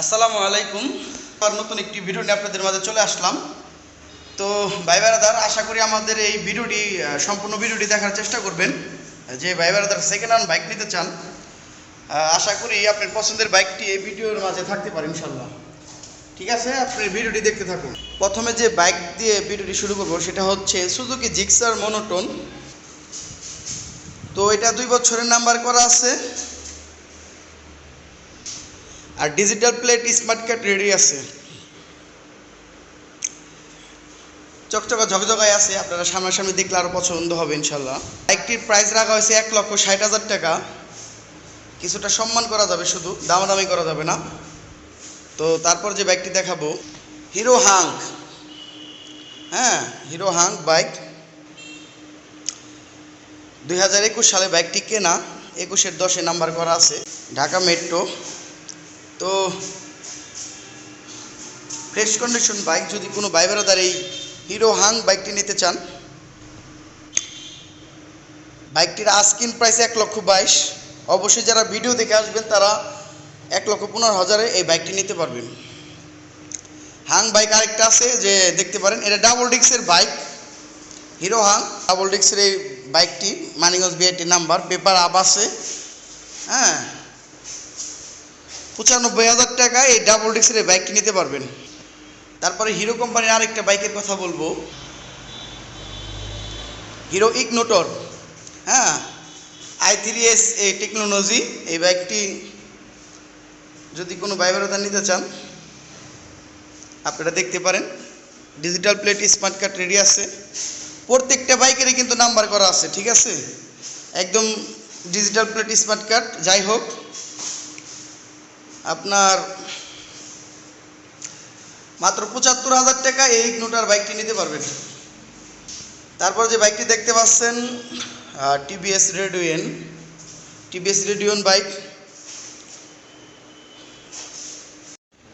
আসসালামু আলাইকুম। আর নতুন একটি ভিডিও নিয়ে আপনাদের মাঝে চলে আসলাম। তো ভাই বেড়াদার আশা করি আমাদের এই ভিডিওটি সম্পূর্ণ ভিডিওটি দেখার চেষ্টা করবেন। যে ভাই বেড়াদার সেকেন্ড হ্যান্ড বাইক নিতে চান আশা করি আপনার পছন্দের বাইকটি এই ভিডিওর মাঝে থাকতে পারে ইনশাল্লাহ ঠিক আছে, আপনি ভিডিওটি দেখতে থাকুন। প্রথমে যে বাইক দিয়ে ভিডিওটি শুরু করব, সেটা হচ্ছে সুজুকি জিক্সার মনোটোন তো এটা দুই বছরের নাম্বার করা আছে। আর digital plate smart card ready আছে। চকচকা ঝকঝকায় আছে, আপনারা সামনাসামনি দেখলে আরও পছন্দ হবে ইনশাল্লাহ। বাইকটির প্রাইস রাখা হয়েছে এক লক্ষ ষাট হাজার টাকা। কিছুটা সম্মান করা যাবে শুধু, দামাদামি করা যাবে না। তো তারপর যে বাইকটি দেখাবো হিরো হাঙ্ক হ্যাঁ হিরো হাঙ্ক বাইক দুই হাজার একুশ সালে বাইকটি কেনা, একুশের দশে নাম্বার করা আছে, ঢাকা মেট্রো তো ফ্রেশ কন্ডিশন বাইক যদি কোনো ভাই বেড়াদার এই হিরো হাং বাইকটি নিতে চান বাইকটির আস্কিন প্রাইস এক লক্ষ বাইশ। অবশ্যই যারা ভিডিও দেখে আসবেন, তারা এক লক্ষ পনেরো হাজারে এই বাইকটি নিতে পারবেন। হাং বাইক আরেকটা আছে, যে দেখতে পারেন, এটা ডাবল ডিক্সের বাইক হিরো হাং ডাবল ডিক্সের এই বাইকটি Manikganj BIT number paper up আছে। হ্যাঁ। পঁচানব্বই হাজার টাকায় এই ডাবল ডিক্সের এই বাইকটি নিতে পারবেন। তারপরে হিরো কোম্পানির আরেকটা বাইকের কথা বলব। হিরো ইগনোটর হ্যাঁ? আই থ্রি এস এই টেকনোলজি এই বাইকটি যদি কোনো বাইবেরতা নিতে চান, আপনারা দেখতে পারেন। Digital plate smart card ready আছে। প্রত্যেকটা বাইকেরই কিন্তু নাম্বার করা আছে, ঠিক আছে? একদম ডিজিটাল প্লেট স্মার্ট কার্ড যাই হোক। আপনার মাত্র পঁচাত্তর হাজার টাকা এই ইগনোটার বাইকটি নিতে পারবেন। তারপর যে বাইকটি দেখতে পাচ্ছেন TVS Radeon TVS Radeon bike.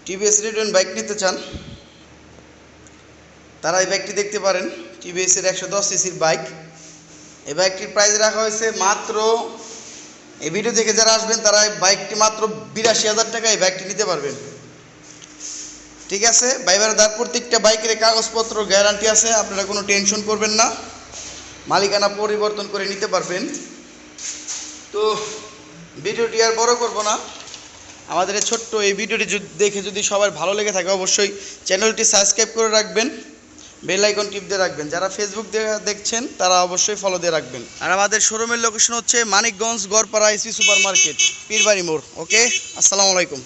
TVS Radeon bike নিতে চান, তারা এই বাইকটি দেখতে পারেন। টিভিএসের একশো দশ সিসির বাইক। এই বাইকটির প্রাইস রাখা হয়েছে মাত্র এই ভিডিও দেখে যারা আসবেন, তারা বাইকটি মাত্র বিরাশি হাজার টাকা এই বাইকটি নিতে পারবেন। ঠিক আছে? বাইবার দার প্রত্যেকটা বাইকের কাগজপত্র গ্যারান্টি আছে, আপনারা কোনো টেনশন করবেন না। মালিকানা পরিবর্তন করে নিতে পারবেন। তো, ভিডিওটি আর বড় করব না। আমাদের ছোট্ট এই ভিডিওটি দেখে যদি সবার ভালো লেগে থাকে, অবশ্যই চ্যানেলটি সাবস্ক্রাইব করে রাখবেন। বেল আইকন টিপ দিয়ে রাখবেন। যারা ফেসবুক দিয়ে দেখছেন, তারা অবশ্যই ফলো দিয়ে রাখবেন। আর আমাদের শোরুমের লোকেশন হচ্ছে Manikganj, Garpara, AC super market Pirbari মোড় ওকে আসসালামু আলাইকুম।